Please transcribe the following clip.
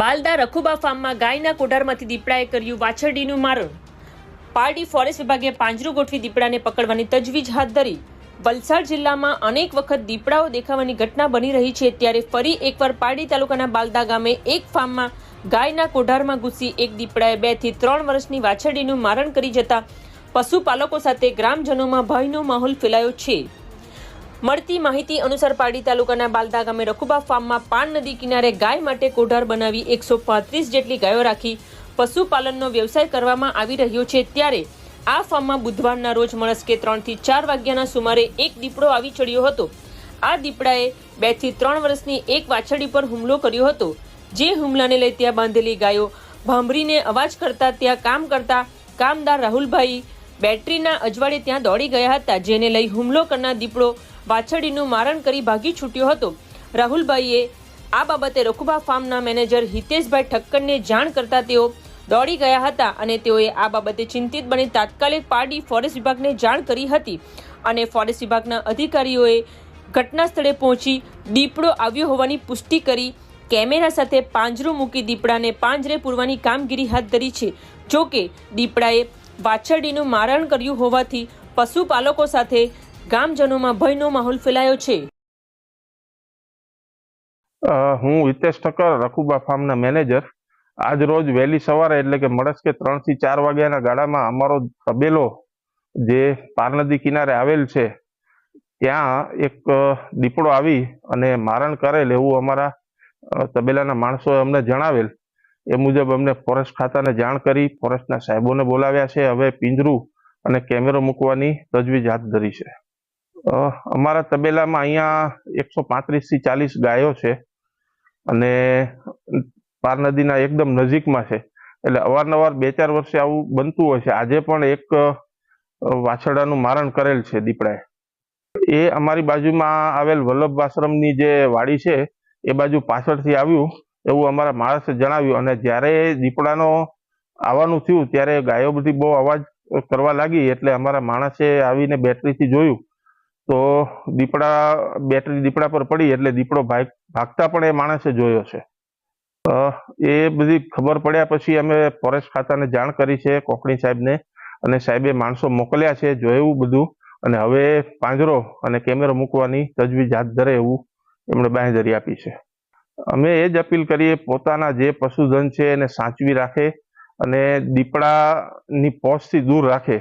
બાલદા રખુબા ફાર્મમાં ગાયના કોઢારમાંથી દીપડાએ કર્યું વાછરડીનું મારણ. પારડી ફોરેસ્ટ વિભાગે પાંજરું ગોઠવી દીપડાને પકડવાની તજવીજ હાથ ધરી. વલસાડ જિલ્લામાં અનેક વખત દીપડાઓ દેખાવાની ઘટના બની રહી છે ત્યારે ફરી એકવાર પારડી તાલુકાના બાલદા ગામે એક ફાર્મમાં ગાયના કોઢારમાં ઘૂસી એક દીપડાએ બેથી ત્રણ વર્ષની વાછરડીનું મારણ કરી જતા પશુપાલકો સાથે ગ્રામજનોમાં ભયનો માહોલ ફેલાયો છે. મળતી માહિતી અનુસાર પારડી તાલુકાના બાલદા ગામે રખુબા ફાર્મમાં પાન નદી કિનારે ગાય માટે કોઢાર બનાવી એકસો પાંત્રીસ જેટલી ગાયો રાખી પશુપાલનનો વ્યવસાય કરવામાં આવી રહ્યો છે ત્યારે આ ફાર્મમાં બુધવારના રોજ મળસ્કે ત્રણથી ચાર વાગ્યાના સુમારે એક દીપડો આવી ચડ્યો હતો. આ દીપડાએ બેથી ત્રણ વર્ષની એક વાછરડી પર હુમલો કર્યો હતો. જે હુમલાને લઈ ત્યાં બાંધેલી ગાયો ભાંભરીને અવાજ કરતા ત્યાં કામ કરતા કામદાર રાહુલભાઈ બેટરીના અજવાળે ત્યાં દોડી ગયા હતા, જેને લઈ હુમલો કરનાર દીપડો વાછરડીનું મારણ કરી ભાગી છૂટ્યો હતો. રાહુલભાઈએ આ બાબતે રખુભા ફાર્મના મેનેજર હિતેશભાઈ ઠક્કરને જાણ કરતા તેઓ દોડી ગયા હતા અને તેઓએ આ બાબતે ચિંતિત બની તાત્કાલિક પારડી ફોરેસ્ટ વિભાગને જાણ કરી હતી અને ફોરેસ્ટ વિભાગના અધિકારીઓએ ઘટના સ્થળે પહોંચી દીપડો આવ્યો હોવાની પુષ્ટિ કરી કેમેરા સાથે પાંજરું મૂકી દીપડાને પાંજરે પૂરવાની કામગીરી હાથ ધરી છે. જો કે દીપડાએ વાછરડીનું મારણ કર્યું હોવાથી પશુપાલકો સાથે ગામજનોમાં ભયનો માહોલ ફેલાયો છે. હું હિતેશ ઠક્કર, રખુબા ફાર્મના મેનેજર. આજ રોજ વહેલી સવારે, એટલે કે મળસ્કે ત્રણથી ચાર વાગ્યાના ગાળામાં, અમારો તબેલો જે પાર નદી કિનારે આવેલ છે, ત્યાં એક દીપડો આવી અને મારણ કરેલ એવું અમારા તબેલાના માણસોએ અમને જણાવેલ. એ મુજબ અમને ફોરેસ્ટ ખાતાને જાણ કરી, ફોરેસ્ટના સાહેબોને બોલાવ્યા છે. હવે પિંજરું અને કેમેરો મૂકવાની તજવીજ હાથ ધરી છે. અમારા તબેલામાં અહીંયા એકસો પાંત્રીસથી ચાલીસ ગાયો છે અને પાર નદીના એકદમ નજીકમાં છે. એટલે અવારનવાર બે ચાર વર્ષે આવું બનતું હોય છે. આજે પણ એક વાછરડાનું મારણ કરેલ છે દીપડાએ. એ અમારી બાજુમાં આવેલ વલ્લભ આશ્રમની જે વાડી છે એ બાજુ પાછળથી આવ્યું એવું અમારા માણસે જણાવ્યું અને જ્યારે દીપડાનો આવવાનું થયું ત્યારે ગાયો બધી બહુ અવાજ કરવા લાગી એટલે અમારા માણસે આવીને બેટરીથી જોયું તો દીપડા, બેટરી દીપડા પર પડી એટલે દીપડો ભાગ, ભાગતા પણ એ માણસે જોયો છે. એ બધી ખબર પડ્યા પછી અમે ફોરેસ્ટ ખાતાને જાણ કરી છે, કોકણી સાહેબને, અને સાહેબે માણસો મોકલ્યા છે, જોયું બધું, અને હવે પાંજરો અને કેમેરો મૂકવાની તજવીજ હાથ ધરે એવું એમણે બાંહેધરી આપી છે. અમે એ જ અપીલ કરીએ, પોતાના જે પશુધન છે એને સાચવી રાખે અને દીપડાની પહોંચથી દૂર રાખે.